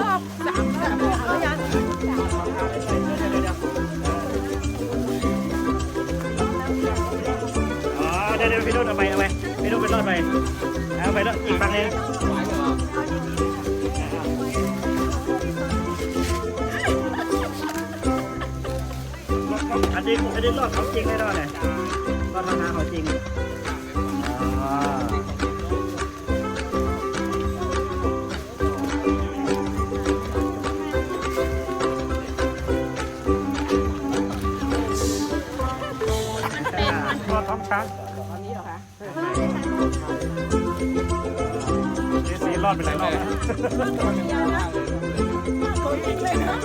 รอบสามสามเอายันอ๋อเดี๋ยวเดี๋ยวพี่นุ่นเอาไปเอาไปพี่นุ่นเป็นรอดไปเอาไปรอดอีกฝั่งหนึงอันนี้อันนี้รอดของจริงแน่นอนเลยรอดทางทางของจริง รอดท้องช้างตอนนี้เหรอคะเจสีรอดไปหลายรอบแล้วตัวจริงเลยนะ